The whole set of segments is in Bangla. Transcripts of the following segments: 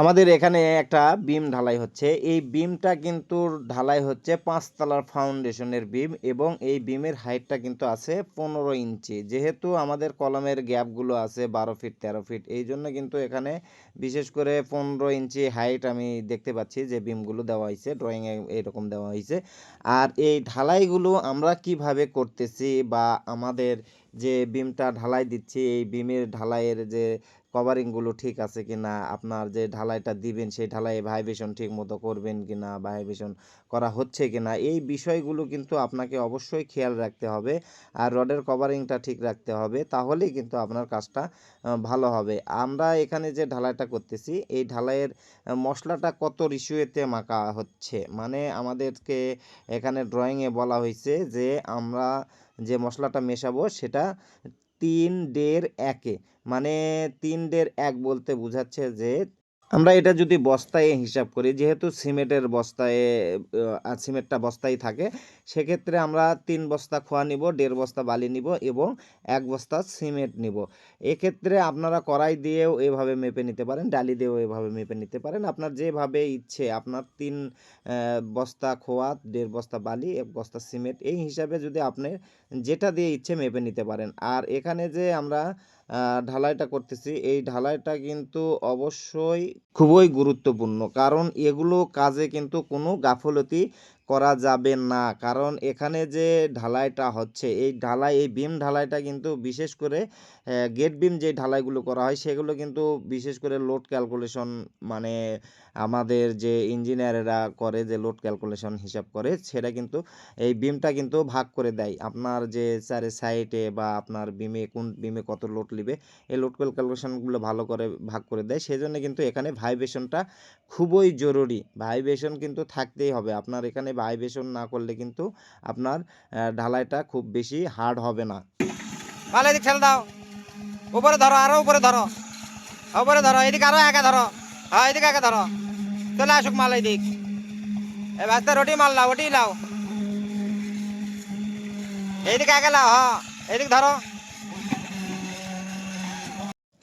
আমাদের এখানে একটা বিম ঢালাই হচ্ছে। এই বিমটা কিন্তু ঢালাই হচ্ছে পাঁচতলার ফাউন্ডেশনের বিম এবং এই বিমের হাইটটা কিন্তু আছে পনেরো ইঞ্চি। যেহেতু আমাদের কলমের গ্যাপগুলো আছে বারো ফিট, তেরো ফিট, এই জন্য কিন্তু এখানে বিশেষ করে পনেরো ইঞ্চি হাইট আমি দেখতে পাচ্ছি যে বিমগুলো দেওয়া হয়েছে ড্রয়িংয়ে এরকম দেওয়া হয়েছে। আর এই ঢালাইগুলো আমরা কীভাবে করতেছি বা আমাদের যে বিমটা ঢালাই দিচ্ছি, এই বিমের ঢালাইয়ের যে কভারিংগুলো ঠিক আছে কি না আপনার যে ঢালাইটা দিবেন, সেই ঢালাইয়ে ভাইব্রেশন ঠিক মতো করবেন কি না ভাইব্রেশন করা হচ্ছে কি না এই বিষয়গুলো কিন্তু আপনাকে অবশ্যই খেয়াল রাখতে হবে আর রডের কভারিংটা ঠিক রাখতে হবে, তাহলেই কিন্তু আপনার কাজটা ভালো হবে। আমরা এখানে যে ঢালাইটা করতেছি, এই ঢালাইয়ের মশলাটা কত রিসুয়েতে মাখা হচ্ছে? মানে আমাদেরকে এখানে ড্রয়িংয়ে বলা হয়েছে যে আমরা যে মশলাটা মেশাবো সেটা তিন ডের একে। মানে তিন ডের এক বলতে বোঝাচ্ছে যে আমরা এটা যদি বস্তায় হিসাব করি, যেহেতু সিমেন্টের বস্তায় সিমেন্টটা বস্তায় থাকে, সেক্ষেত্রে আমরা তিন বস্তা খোয়া নিব, দেড় বস্তা বালি নিব এবং এক বস্তা সিমেন্ট নিব। এক্ষেত্রে আপনারা কড়াই দিয়েও এভাবে মেপে নিতে পারেন, ডালি দিয়েও এভাবে মেপে নিতে পারেন। আপনার যেভাবে ইচ্ছে, আপনার তিন বস্তা খোয়া, দেড় বস্তা বালি, এক বস্তা সিমেন্ট, এই হিসাবে যদি আপনি যেটা দিয়ে ইচ্ছে মেপে নিতে পারেন। আর এখানে যে আমরা ঢালাইটা করতেছি। এই ঢালাইটা কিন্তু অবশ্যই খুবই গুরুত্বপূর্ণ। কারণ এগুলো কাজে কিন্তু কোনো গাফলতি করা যাবে না। কারণ এখানে যে ঢালাইটা হচ্ছে, এই ঢালাই, এই বিম ঢালাইটা কিন্তু বিশেষ করে গেট বিম যে ঢালাইগুলো করা হয়, সেগুলো কিন্তু বিশেষ করে লোড ক্যালকুলেশন মানে আমাদের যে ইঞ্জিনিয়ারেরা করে যে লোড ক্যালকুলেশন হিসাব করে, সেটা কিন্তু এই বিমটা কিন্তু ভাগ করে দেয়। আপনার যে চারে সাইডে বা আপনার বিমে কোন বিমে কত লোড নিবে, এই লোড ক্যালকুলেশনগুলো ভালো করে ভাগ করে দেয়। সেই জন্য কিন্তু এখানে ভাইব্রেশনটা খুবই জরুরি। ভাইব্রেশন কিন্তু থাকতেই হবে। আপনার এখানে ভাইব্রেশন না করলে কিন্তু আপনার ঢালাইটা খুব বেশি হার্ড হবে না। ভালো, এদিক ঠেলে দাও। উপরে ধরো, আরও উপরে ধরো। উপরে ধরো, এদিকে আরও একা ধরো। হ্যাঁ এদিকে একা ধরো। চলে আসুক মাল এদিক। এ বাস্তা রুটি মাল লাও ওটি লাও এইদিকে একা লাও হ্যাঁ এদিক ধরো।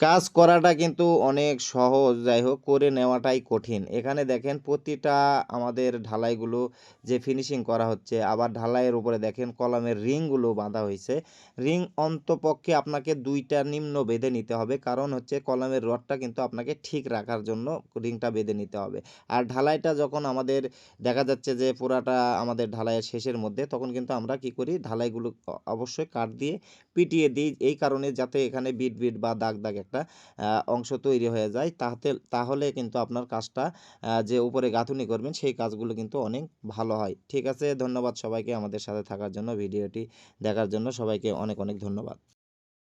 কাজ করাটা কিন্তু অনেক সহজ। যাই হোক করে নেওয়াটাই কঠিন। এখানে দেখেন, প্রতিটা আমাদের ঢালাইগুলো যে ফিনিশিং করা হচ্ছে, আবার ঢালাইয়ের উপরে দেখেন, কলমের রিংগুলো বাঁধা হয়েছে। রিং অন্তপক্ষে আপনাকে দুইটা নিম্ন বেঁধে নিতে হবে। কারণ হচ্ছে, কলমের রডটা কিন্তু আপনাকে ঠিক রাখার জন্য রিংটা বেঁধে নিতে হবে। আর ঢালাইটা যখন আমাদের, দেখা যাচ্ছে যে পুরাটা আমাদের ঢালাইয়ের শেষের মধ্যে, তখন কিন্তু আমরা কি করি, ঢালাইগুলো অবশ্যই কাট দিয়ে পিটিয়ে দিই। এই কারণে যাতে এখানে বিট বিট বা দাগ দাগ একটা অংশ তৈরি হয়ে যায়। তাতে তাহলে কিন্তু আপনার কাজটা যে উপরে গাঁথুনি করবেন, সেই কাজগুলো কিন্তু অনেক ভালো হয়। ঠিক আছে, ধন্যবাদ সবাইকে আমাদের সাথে থাকার জন্য, ভিডিওটি দেখার জন্য। সবাইকে অনেক অনেক ধন্যবাদ।